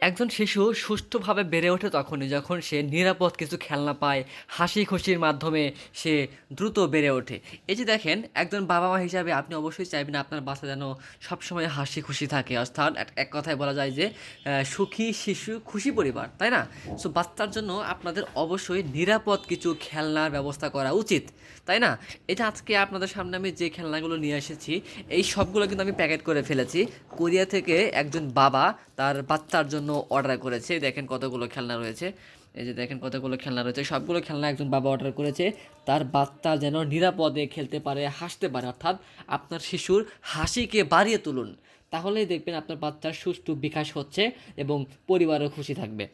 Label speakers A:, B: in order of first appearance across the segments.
A: একজন শিশু সুষ্ঠুভাবে বেড়ে ওঠে তখনই যখন সে নিরাপদ কিছু খেলনা পায় হাসি খুশির মাধ্যমে সে দ্রুত বেড়ে ওঠে। এই যে দেখেন, একজন বাবা মা হিসাবে আপনি অবশ্যই চাইবেন আপনার বাচ্চা যেন সবসময় হাসি খুশি থাকে। অর্থাৎ এক- কথায় বলা যায় যে সুখী শিশু খুশি পরিবার, তাই না? সো বাচ্চার জন্য আপনাদের অবশ্যই নিরাপদ কিছু খেলনার ব্যবস্থা করা উচিত, তাই না? এটা আজকে আপনাদের সামনে আমি যে খেলনাগুলো নিয়ে এসেছি, এই সবগুলো কিন্তু আমি প্যাকেট করে ফেলেছি। কোরিয়া থেকে একজন বাবা তার বাচ্চার জন্য অর্ডার করেছে। দেখেন কতগুলো খেলনা রয়েছে। এই যে দেখেন কতগুলো খেলনা রয়েছে। সবগুলো খেলনা একজন বাবা অর্ডার করেছে। তার বাচ্চা যেন নিরাপদে খেলতে পারে, হাসতে পারে। অর্থাৎ আপনার শিশুর হাসিকে বাড়িয়ে তুলুন। তাহলেই দেখবেন আপনার বাচ্চার সুষ্ঠু বিকাশ হচ্ছে এবং পরিবারও খুশি থাকবে।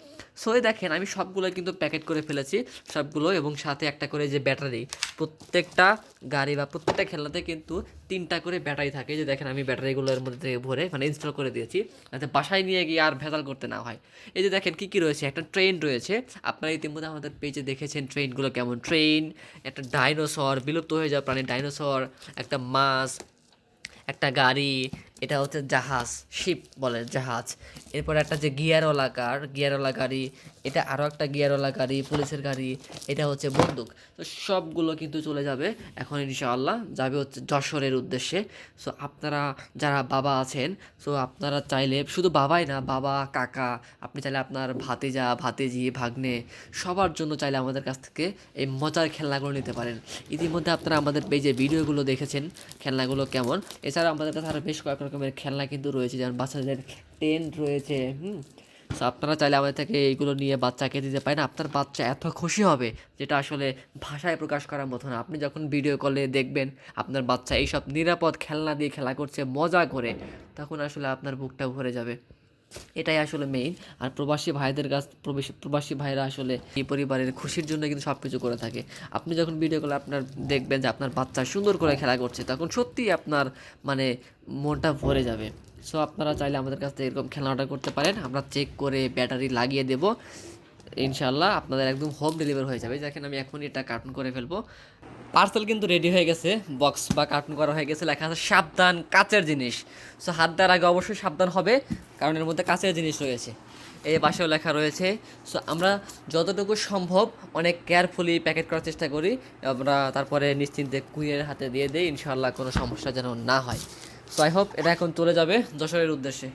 A: সো দেখেন, আমি সবগুলো কিন্তু প্যাকেট করে ফেলেছি, সবগুলো এবং সাথে একটা করে যে ব্যাটারি, প্রত্যেকটা গাড়ি বা প্রত্যেকটা খেলনাতে কিন্তু তিনটা করে ব্যাটারি থাকে। যে দেখেন, আমি ব্যাটারিগুলোর মধ্যে ভরে মানে ইনস্টল করে দিয়েছি, যাতে বাসায় নিয়ে গিয়ে আর ভেজাল করতে না হয়। এই যে দেখেন, কী কী রয়েছে? একটা ট্রেন রয়েছে। আপনারা ইতিমধ্যে আমাদের পেজে দেখেছেন ট্রেনগুলো কেমন। ট্রেন একটা ডাইনোসর বিলুপ্ত হয়ে যাওয়া প্রাণী ডাইনোসর একটা মাছ, একটা গাড়ি এটা হচ্ছে জাহাজ শিপ বলে, জাহাজ। এরপর একটা যে গিয়ারওয়ালা কার, গিয়ারওয়ালা গাড়ি, এটা আরও একটা গিয়ারওয়ালা গাড়ি, পুলিশের গাড়ি, এটা হচ্ছে বন্দুক। তো সবগুলো কিন্তু চলে যাবে এখন ইনশাআল্লাহ, যাবে হচ্ছে যশোরের উদ্দেশ্যে। সো আপনারা যারা বাবা আছেন সো আপনারা চাইলে, শুধু বাবাই না, বাবা, কাকা, আপনি চাইলে আপনার ভাতিজা, ভাতিজি, ভাগ্নে, সবার জন্য চাইলে আমাদের কাছ থেকে এই মজার খেলনাগুলো নিতে পারেন। ইতিমধ্যে আপনারা আমাদের পেজে ভিডিওগুলো দেখেছেন, খেলনাগুলো কেমন? এছাড়া আমাদের কাছে আরও বেশ কয়েক রকমের খেলনা কিন্তু রয়েছে, যেমন বাচ্চাদের টেন্ট রয়েছে, হুম? সো আপনারা চাইলে আমাদের থেকে এইগুলো নিয়ে বাচ্চাকে দিতে পারেন। আপনার বাচ্চা এত খুশি হবে, যেটা আসলে ভাষায় প্রকাশ করার মতো না। আপনি যখন ভিডিও কলে দেখবেন আপনার বাচ্চা এইসব নিরাপদ খেলনা দিয়ে খেলা করছে, মজা করে, তখন আসলে আপনার বুকটা ভরে যাবে। এটাই আসলে মেইন আর প্রবাসী ভাইদের কাছ প্রবাসী ভাইরা আসলে এই পরিবারের খুশির জন্য কিন্তু সব কিছু করে থাকে। আপনি যখন ভিডিও কলে আপনার দেখবেন যে আপনার বাচ্চা সুন্দর করে খেলা করছে, তখন সত্যিই আপনার মানে মনটা ভরে যাবে। সো আপনারা চাইলে আমাদের কাছ থেকে এরকম খেলাটা অর্ডার করতে পারেন। আমরা চেক করে ব্যাটারি লাগিয়ে দেবো। ইনশাল্লাহ আপনাদের একদম হোম ডেলিভারি হয়ে যাবে। দেখেন আমি এখনই এটা কার্টুন করে ফেলব। পার্সেল কিন্তু রেডি হয়ে গেছে বক্স বা কার্টুন করা হয়ে গেছে, লেখা আছে সাবধান, কাচের জিনিস। সো হাত দেওয়ার আগে অবশ্যই সাবধান হবে, কারণ এর মধ্যে কাচের জিনিস রয়েছে। এই পাশেও লেখা রয়েছে। সো আমরা যতটুকু সম্ভব অনেক কেয়ারফুলি প্যাকেট করার চেষ্টা করি। আমরা তারপরে নিশ্চিন্তে কুইয়ের হাতে দিয়ে দিই ইনশাল্লাহ কোনো সমস্যা যেন না হয়। সো আই হোপ এটা এখন চলে যাবে যশোরের উদ্দেশ্যে।